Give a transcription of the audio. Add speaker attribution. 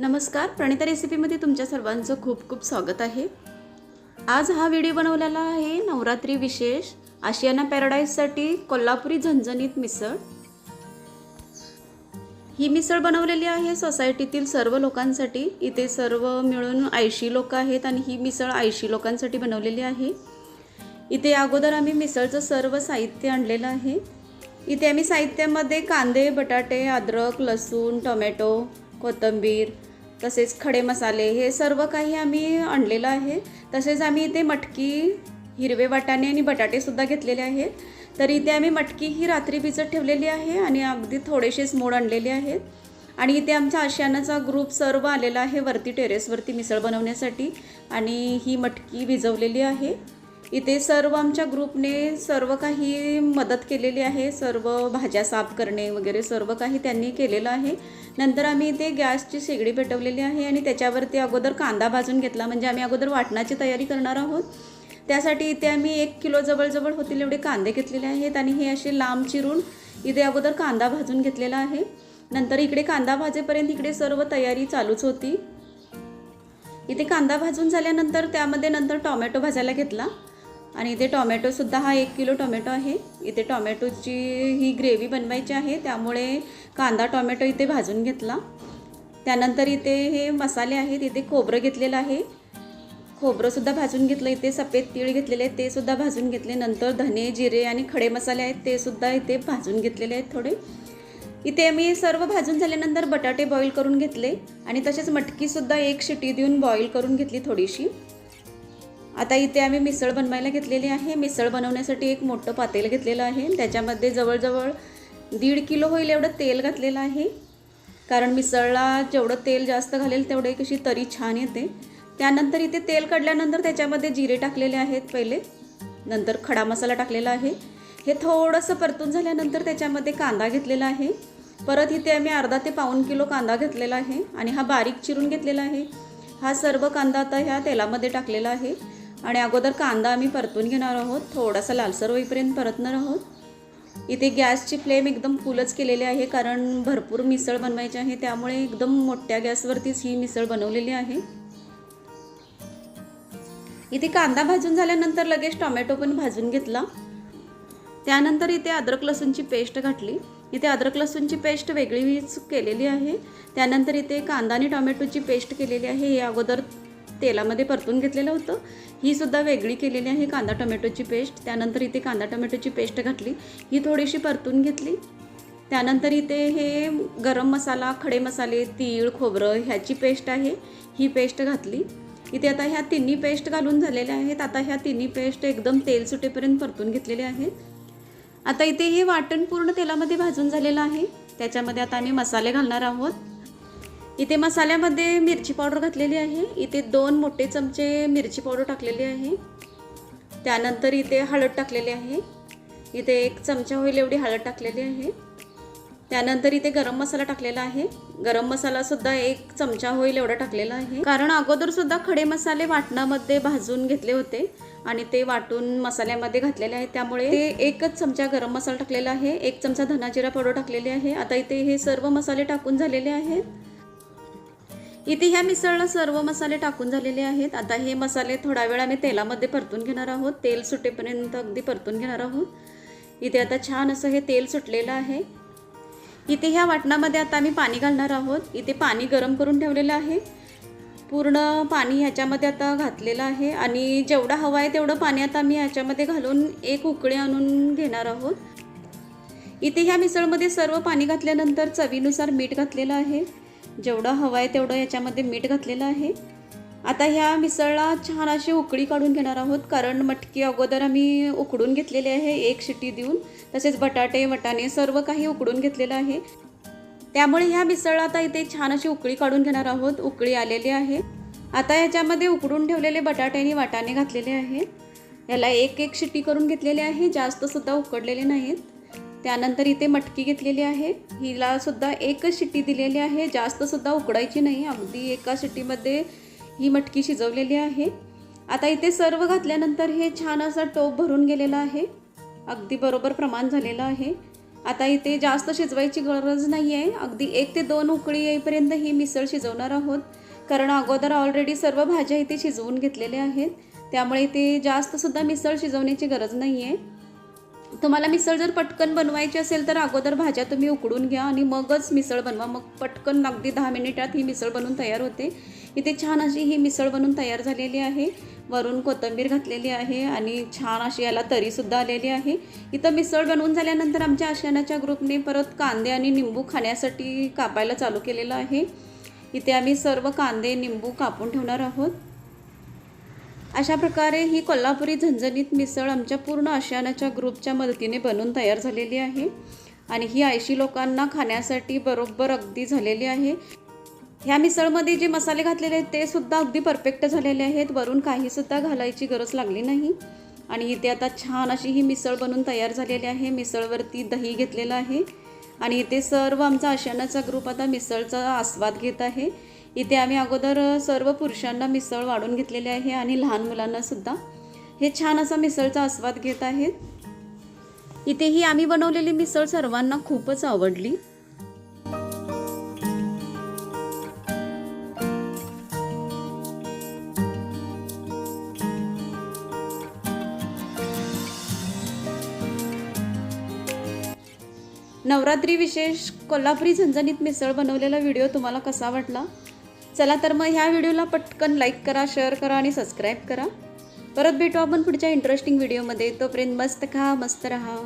Speaker 1: नमस्कार प्रणिता रेसिपीमध्ये तुमच्या सर्वांचं खूप खूप स्वागत आहे. आज हा व्हिडिओ बनवलेला आहे नवरात्री विशेष आशियाना पॅराडाईजसाठी कोल्हापुरी झणझणीत मिसळ. ही मिसळ बनवलेली आहे सोसायटीतील सर्व लोकांसाठी. इथे सर्व मिळून ऐंशी लोक आहेत आणि ही मिसळ ऐंशी लोकांसाठी बनवलेली आहे. इथे अगोदर आम्ही मिसळचं सर्व साहित्य आणलेलं आहे. इथे आम्ही साहित्यामध्ये कांदे बटाटे अद्रक लसूण टोमॅटो कोथिंबीर तसेच खडे मसाले हे सर्व काही आम्ही आणलेलं आहे. तसेच आम्ही इथे मटकी हिरवे वाटाणे आणि बटाटेसुद्धा घेतलेले आहेत. तर इथे आम्ही मटकी ही रात्री भिजत ठेवलेली आहे आणि अगदी थोडेसेच मोड आणलेले आहेत. आणि इथे आमचा आशियानाचा ग्रुप सर्व आलेला आहे वरती टेरेसवरती मिसळ बनवण्यासाठी. आणि ही मटकी भिजवलेली आहे. इथे सर्व आमच्या ग्रुपने सर्व काही मदत केलेली आहे सर्व भाज्या साफ करणे वगैरे सर्व काही त्यांनी केलेलं आहे. नंतर आम्ही इथे गॅसची शेगडी पेटवलेली आहे आणि त्याच्यावरती अगोदर कांदा भाजून घेतला म्हणजे आम्ही अगोदर वाटणाची तयारी करणार आहोत. त्यासाठी इथे आम्ही एक किलो जवळजवळ होतील एवढे कांदे घेतलेले आहेत आणि हे असे लांब चिरून इथे अगोदर कांदा भाजून घेतलेला आहे. नंतर इकडे कांदा भाजेपर्यंत इकडे सर्व तयारी चालूच होती. इथे कांदा भाजून झाल्यानंतर त्यामध्ये नंतर टॉमॅटो भाजायला घेतला. आणि इथे टॉमॅटोसुद्धा हा एक किलो टॉमॅटो आहे. इथे टॉमॅटोची ही ग्रेव्ही बनवायची आहे. त्यामुळे कांदा टॉमॅटो इथे भाजून घेतला. त्यानंतर इथे हे मसाले आहेत. इथे खोबरं घेतलेलं आहे. खोबरंसुद्धा भाजून घेतलं. इथे सफेद तीळ घेतलेले आहेत. ते सुद्धा भाजून घेतले. नंतर धने जिरे आणि खडे मसाले आहेत. ते सुद्धा इथे भाजून घेतलेले आहेत थोडे. इथे मी सर्व भाजून झाल्यानंतर बटाटे बॉईल करून घेतले. आणि तसेच मटकीसुद्धा एक शिटी देऊन बॉईल करून घेतली थोडीशी. आता इथे आम्ही मिसळ बनवायला घेतलेली आहे. मिसळ बनवण्यासाठी एक मोठं पातेल घेतलेलं आहे. त्याच्यामध्ये जवळजवळ दीड किलो होईल एवढं तेल घातलेलं आहे. कारण मिसळला जेवढं तेल जास्त घालेल तेवढे कशी तरी छान येते. त्यानंतर इथे तेल काढल्यानंतर त्याच्यामध्ये जिरे टाकलेले आहेत पहिले. नंतर खडा मसाला टाकलेला आहे. हे थोडंसं परतून झाल्यानंतर त्याच्यामध्ये कांदा घेतलेला आहे. परत इथे आम्ही अर्धा ते पाऊण किलो कांदा घेतलेला आहे आणि हा बारीक चिरून घेतलेला आहे. हा सर्व कांदा आता ह्या तेलामध्ये टाकलेला आहे. आणि अगोदर कांदा आम्ही परतून घेणार आहोत. थोडासा लालसर होईपर्यंत परतणार आहोत. इथे गॅसची फ्लेम एकदम फुलच केलेली आहे कारण भरपूर मिसळ बनवायची आहे त्यामुळे एकदम मोठ्या गॅसवरतीच ही मिसळ बनवलेली आहे. इथे कांदा भाजून झाल्यानंतर लगेच टोमॅटो पण भाजून घेतला. त्यानंतर इथे अद्रक लसूणची पेस्ट घातली. इथे अद्रक लसूणची पेस्ट वेगळीच केलेली आहे. त्यानंतर इथे कांदा आणि टोमॅटोची पेस्ट केलेली आहे. हे अगोदर तेलामध्ये परतून घेतलेलं होतं. ही सुद्धा वेगळी केलेली आहे कांदा टोमॅटोची पेस्ट. त्यानंतर इथे कांदा टोमॅटोची पेस्ट घातली. ही थोडीशी परतून घेतली. त्यानंतर इथे हे गरम मसाला खडे मसाले तीळ खोबरं ह्याची पेस्ट आहे. ही पेस्ट घातली. इथे आता ह्या तिन्ही पेस्ट घालून झालेल्या आहेत. आता ह्या तिन्ही पेस्ट एकदम तेल सुटेपर्यंत परतून घेतलेले आहेत. आता इथे हे वाटण पूर्ण तेलामध्ये भाजून झालेलं आहे. त्याच्यामध्ये आता आम्ही मसाले घालणार आहोत. इथे मसाल्यामध्ये मिरची पावडर घातलेली आहे. इथे दोन मोठे चमचे मिरची पावडर टाकलेली आहे. त्यानंतर इथे हळद टाकलेली आहे. इथे एक चमचा होईल एवढी हळद टाकलेली आहे. त्यानंतर इथे गरम मसाला टाकलेला आहे. गरम मसाला सुद्धा एक चमचा होईल एवढा टाकलेला आहे. कारण अगोदर सुद्धा खडे मसाले वाटणामध्ये भाजून घेतले होते आणि ते वाटून मसाल्यामध्ये घातलेले आहेत. त्यामुळे ते एकच चमचा गरम मसाला टाकलेला आहे. एक चमचा धनाजिरा पावडर टाकलेली आहे. आता इथे हे सर्व मसाले टाकून झालेले आहेत. इथे ह्या मिसळला सर्व मसाले टाकून झालेले आहेत. आता हे मसाले थोडा वेळ आम्ही तेलामध्ये परतून घेणार आहोत. तेल सुटेपर्यंत अगदी परतून घेणार आहोत. इथे आता छान असं हे तेल सुटलेलं आहे. इथे ह्या वाटणामध्ये आता आम्ही पाणी घालणार आहोत. इथे पाणी गरम करून ठेवलेलं आहे. पूर्ण पाणी ह्याच्यामध्ये आता घातलेलं आहे. आणि जेवढा हवं आहे तेवढं पाणी आता मी ह्याच्यामध्ये घालून एक उकळी आणून घेणार आहोत. इथे ह्या मिसळमध्ये सर्व पाणी घातल्यानंतर चवीनुसार मीठ घातलेलं आहे. जेवढं हवं आहे तेवढं याच्यामध्ये मीठ घातलेलं आहे. आता ह्या मिसळला छान अशी उकळी काढून घेणार आहोत कारण मटकी अगोदर आम्ही उकडून घेतलेली आहे एक शिटी देऊन तसेच बटाटे वटाणे सर्व काही उकडून घेतलेलं आहे. त्यामुळे ह्या मिसळला आता इथे छान अशी उकळी काढून घेणार आहोत उकळी आलेली आहे. आता ह्याच्यामध्ये उकडून ठेवलेले बटाटे आणि वाटाणे घातलेले आहे. याला एक एक शिटी करून घेतलेली आहे जास्तसुद्धा उकडलेले नाहीत. त्यानंतर इथे मटकी घेतलेली आहे. हिला सुद्धा एकच शिट्टी दिलेली आहे. जास्तसुद्धा उकडायची नाही. अगदी एका शिट्टीमध्ये ही मटकी शिजवलेली आहे. आता इथे सर्व घातल्यानंतर हे छान असं टोप भरून गेलेलं आहे. अगदी बरोबर प्रमाण झालेलं आहे. आता इथे जास्त शिजवायची गरज नाही आहे अगदी एक ते दोन उकळी येईपर्यंत ही मिसळ शिजवणार आहोत. कारण अगोदर ऑलरेडी सर्व भाज्या इथे शिजवून घेतलेल्या आहेत. त्यामुळे इथे जास्तसुद्धा मिसळ शिजवण्याची गरज नाही आहे तुम्हाला मिसळ जर पटकन बनवायची असेल तर अगोदर भाज्या तुम्ही उकडून घ्या आणि मगच मिसळ बनवा. मग पटकन अगदी दहा मिनिटात ही मिसळ बनवून तयार होते. इथे छान अशी ही मिसळ बनवून तयार झालेली आहे. वरून कोथिंबीर घातलेली आहे आणि छान अशी याला तरीसुद्धा आलेली आहे. इथं मिसळ बनवून झाल्यानंतर आमच्या आशियानाच्या ग्रुपने परत कांदे आणि निंबू खाण्यासाठी कापायला चालू केलेलं आहे. इथे आम्ही सर्व कांदे निंबू कापून ठेवणार आहोत. अशा प्रकारे ही कोल्हापुरी झणझणीत मिसळ आमच्या पूर्ण आशियानाच्या ग्रुपच्या मदतीने बनवून तयार झालेली आहे. आणि ही ऐंशी लोकांना खाण्यासाठी बरोबर अगदी झालेली आहे. ह्या मिसळमध्ये जे मसाले घातलेले आहेत ते सुद्धा अगदी परफेक्ट झालेले आहेत. वरून काहीसुद्धा घालायची गरज लागली नाही. आणि इथे आता छान अशी ही मिसळ बनवून तयार झालेली आहे. मिसळवरती दही घेतलेलं आहे. आणि इथे सर्व आमचा आशियानाचा ग्रुप आता मिसळचा आस्वाद घेत आहे. इथे आम्ही अगोदर सर्व पुरुषांना मिसळ वाढून घेतलेले आहे आणि लहान मुलांना सुद्धा. हे छान असा मिसळचा आस्वाद घेत आहेत. इथे ही आम्ही बनवलेली मिसळ सर्वांना खूपच आवडली. नवरात्री विशेष कोल्हापुरी झणझणीत मिसळ बनवलेला व्हिडिओ तुम्हाला कसा वाटला? चला तर मग ह्या व्हिडिओला पटकन लाईक करा शेअर करा आणि सबस्क्राईब करा. परत भेटू आपण पुढच्या इंटरेस्टिंग व्हिडिओमध्ये तोपर्यंत मस्त खा मस्त रहा.